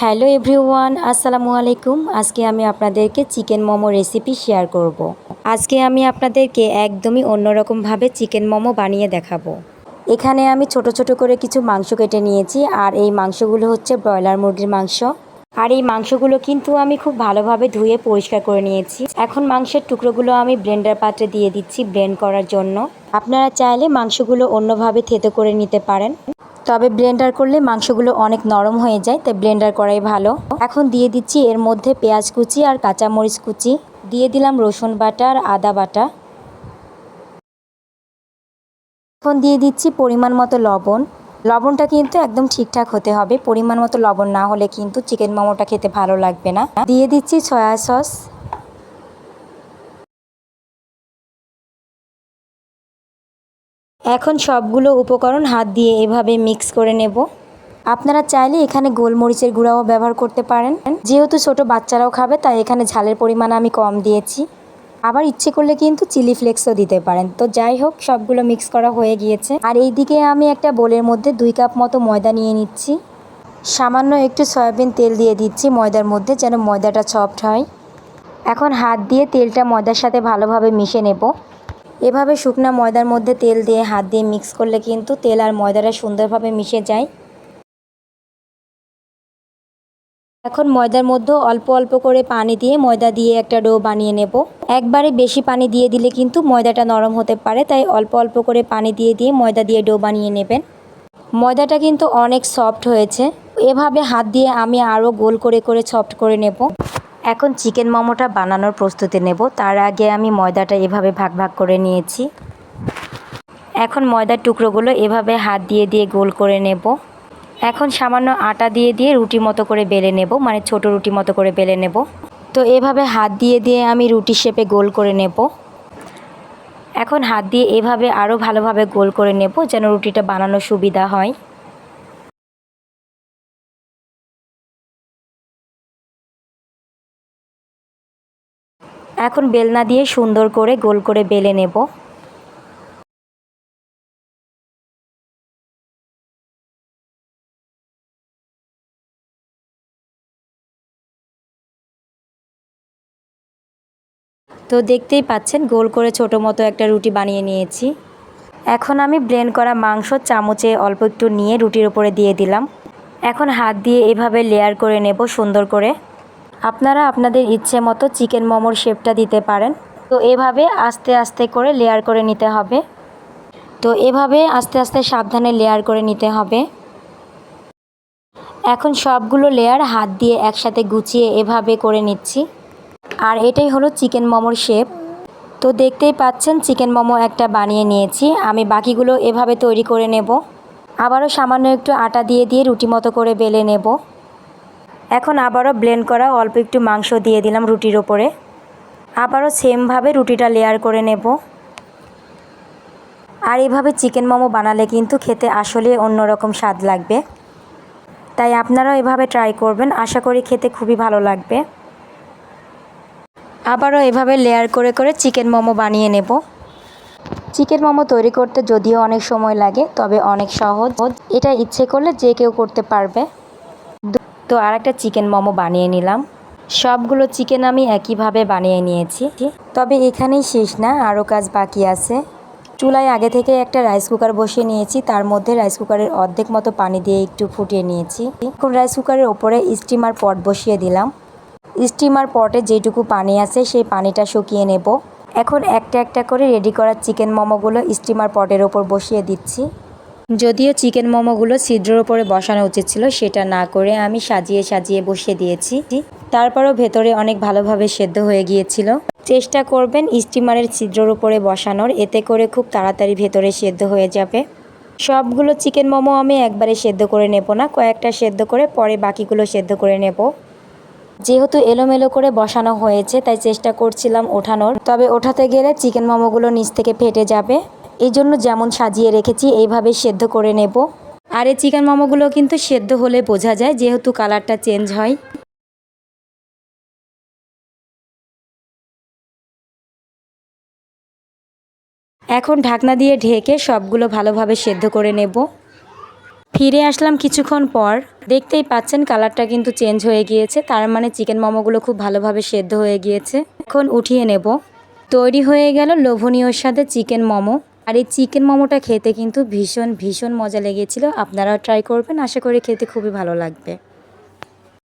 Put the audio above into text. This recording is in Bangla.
হ্যালো এভরিওয়ান, আসসালামু আলাইকুম। আজকে আমি আপনাদেরকে চিকেন মোমো রেসিপি শেয়ার করব। আজকে আমি আপনাদেরকে একদমই অন্যরকমভাবে চিকেন মোমো বানিয়ে দেখাবো। এখানে আমি ছোট ছোট করে কিছু মাংস কেটে নিয়েছি, আর এই মাংসগুলো হচ্ছে ব্রয়লার মুরগির মাংস। আর এই মাংসগুলো কিন্তু আমি খুব ভালোভাবে ধুয়ে পরিষ্কার করে নিয়েছি। এখন মাংসের টুকরোগুলো আমি ব্লেন্ডার পাত্রে দিয়ে দিচ্ছি ব্লেন্ড করার জন্য। আপনারা চাইলে মাংসগুলো অন্যভাবে থেতো করে নিতে পারেন। তবে ব্লেন্ডার করলে মাংসগুলো অনেক নরম হয়ে যায়, তাই ব্লেন্ডার করাই ভালো। এখন দিয়ে দিচ্ছি এর মধ্যে পেঁয়াজ কুচি আর কাঁচামরিচ কুচি। দিয়ে দিলাম রসুন বাটা আর আদা বাটা। এখন দিয়ে দিচ্ছি পরিমাণ মতো লবণ। লবণটা কিন্তু একদম ঠিকঠাক হতে হবে। পরিমাণ মতো লবণ না হলে কিন্তু চিকেন মোমোটা খেতে ভালো লাগবে না। দিয়ে দিচ্ছি সয়া সস। এখন সবগুলো উপকরণ হাত দিয়ে এভাবে মিক্স করে নেব। আপনারা চাইলে এখানে গোলমরিচের গুঁড়াও ব্যবহার করতে পারেন। যেহেতু ছোট বাচ্চারাও খাবে, তাই এখানে ঝালের পরিমাণ আমি কম দিয়েছি। আবার ইচ্ছে করলে কিন্তু চিলি ফ্লেক্সও দিতে পারেন। তো যাই হোক, সবগুলো মিক্স করা হয়ে গিয়েছে। আর এইদিকে আমি একটা বোলের মধ্যে দুই কাপ মতো ময়দা নিয়ে নিচ্ছি। সামান্য একটু সয়াবিন তেল দিয়ে দিচ্ছি ময়দার মধ্যে যেন ময়দাটা সফট হয়। এখন হাত দিয়ে তেলটা ময়দার সাথে ভালোভাবে মিশে নেব। এভাবে শুকনা ময়দার মধ্যে তেল দিয়ে হাত দিয়ে মিক্স করলে কিন্তু তেল আর ময়দাটা সুন্দরভাবে মিশে যায়। এখন ময়দার মধ্যে অল্প অল্প করে পানি দিয়ে ময়দা দিয়ে একটা ডো বানিয়ে নেব। একবারে বেশি পানি দিয়ে দিলে কিন্তু ময়দাটা নরম হতে পারে, তাই অল্প অল্প করে পানি দিয়ে দিয়ে ময়দা দিয়ে ডো বানিয়ে নেবেন। ময়দাটা কিন্তু অনেক সফট হয়েছে। এভাবে হাত দিয়ে আমি আরও গোল করে করে সফট করে নেব। এখন চিকেন মোমোটা বানানোর প্রস্তুতি নেব। তার আগে আমি ময়দাটা এভাবে ভাগ ভাগ করে নিয়েছি। এখন ময়দার টুকরোগুলো এভাবে হাত দিয়ে দিয়ে গোল করে নেব। এখন সামান্য আটা দিয়ে দিয়ে রুটি মতো করে বেলে নেব মানে ছোট রুটি মতো করে বেলে নেব। তো এভাবে হাত দিয়ে দিয়ে আমি রুটি শেপে গোল করে নেব। এখন হাত দিয়ে এভাবে আরও ভালোভাবে গোল করে নেব যেন রুটিটা বানানো সুবিধা হয়। এখন বেলনা দিয়ে সুন্দর করে গোল করে বেলে নেব। তো দেখতেই পাচ্ছেন, গোল করে ছোট মতো একটা রুটি বানিয়ে নিয়েছি। এখন আমি ব্লেন্ড করা মাংস চামচে অল্প একটু নিয়ে রুটির ওপরে দিয়ে দিলাম। এখন হাত দিয়ে এভাবে লেয়ার করে নেব সুন্দর করে। আপনারা আপনাদের ইচ্ছে মতো চিকেন মোমোর শেপটা দিতে পারেন। তো এভাবে আস্তে আস্তে করে লেয়ার করে নিতে হবে। তো এভাবে আস্তে আস্তে সাবধানে লেয়ার করে নিতে হবে। এখন সবগুলো লেয়ার হাত দিয়ে একসাথে গুছিয়ে এভাবে করে নিচ্ছি। আর এটাই হলো চিকেন মোমোর শেপ তো দেখতেই পাচ্ছেন চিকেন মোমো একটা বানিয়ে নিয়েছি। আমি বাকিগুলো এভাবে তৈরি করে নেব। আবারও সামান্য একটু আটা দিয়ে দিয়ে রুটি মতো করে বেলে নেব। এখন আবারও ব্লেন্ড করা অল্প একটু মাংস দিয়ে দিলাম রুটির ওপরে। আবারও সেমভাবে রুটিটা লেয়ার করে নেব। আর এভাবে চিকেন মোমো বানালে কিন্তু খেতে আসলে অন্যরকম স্বাদ লাগবে। তাই আপনারাও এভাবে ট্রাই করবেন, আশা করি খেতে খুবই ভালো লাগবে। আবারও এভাবে লেয়ার করে করে চিকেন মোমো বানিয়ে নেব। চিকেন মোমো তৈরি করতে যদিও অনেক সময় লাগে, তবে অনেক সহজ। এটা ইচ্ছে করলে যে কেউ করতে পারবে। তো আর একটা চিকেন মোমো বানিয়ে নিলাম। সবগুলো চিকেন আমি একইভাবে বানিয়ে নিয়েছি। তবে এখানেই শেষ না, আরও কাজ বাকি আছে। চুলায় আগে থেকে একটা রাইস কুকার বসিয়ে নিয়েছি, তার মধ্যে রাইস কুকারের অর্ধেক মতো পানি দিয়ে একটু ফুটিয়ে নিয়েছি। এখন রাইস কুকারের ওপরে স্টিমার পট বসিয়ে দিলাম। স্টিমার পটে যেটুকু পানি আছে, সেই পানিটা শুকিয়ে নেব। এখন একটা একটা করে রেডি করা চিকেন মোমোগুলো স্টিমার পটের ওপর বসিয়ে দিচ্ছি। যদিও চিকেন মোমোগুলো ছিদ্রের ওপরে বসানো উচিত ছিল, সেটা না করে আমি সাজিয়ে সাজিয়ে বসিয়ে দিয়েছি। তারপরও ভেতরে অনেক ভালোভাবে সেদ্ধ হয়ে গিয়েছিল। চেষ্টা করবেন স্টিমারের ছিদ্রের উপরে বসানোর, এতে করে খুব তাড়াতাড়ি ভেতরে সেদ্ধ হয়ে যাবে। সবগুলো চিকেন মোমো আমি একবারে সেদ্ধ করে নেব না, কয়েকটা সেদ্ধ করে পরে বাকিগুলো সেদ্ধ করে নেব। যেহেতু এলোমেলো করে বসানো হয়েছে, তাই চেষ্টা করছিলাম ওঠানোর। তবে ওঠাতে গেলে চিকেন মোমোগুলো নিচ থেকে ফেটে যাবে। এই জন্য যেমন সাজিয়ে রেখেছি, এইভাবে সেদ্ধ করে নেব। আর এই চিকেন মোমোগুলো কিন্তু সেদ্ধ হলে বোঝা যায়, যেহেতু কালারটা চেঞ্জ হয়। এখন ঢাকনা দিয়ে ঢেকে সবগুলো ভালোভাবে সেদ্ধ করে নেব। ফিরে আসলাম কিছুক্ষণ পর। দেখতেই পাচ্ছেন কালারটা কিন্তু চেঞ্জ হয়ে গিয়েছে, তার মানে চিকেন মোমোগুলো খুব ভালোভাবে সেদ্ধ হয়ে গিয়েছে। এখন উঠিয়ে নেব। তৈরি হয়ে গেল লোভনীয় স্বাদে চিকেন মোমো। আর এই চিকেন মোমোটা খেতে কিন্তু ভীষণ ভীষণ মজা লেগেছিল। আপনারাও ট্রাই করবেন। আশা করি খেতে খুবই ভালো লাগবে।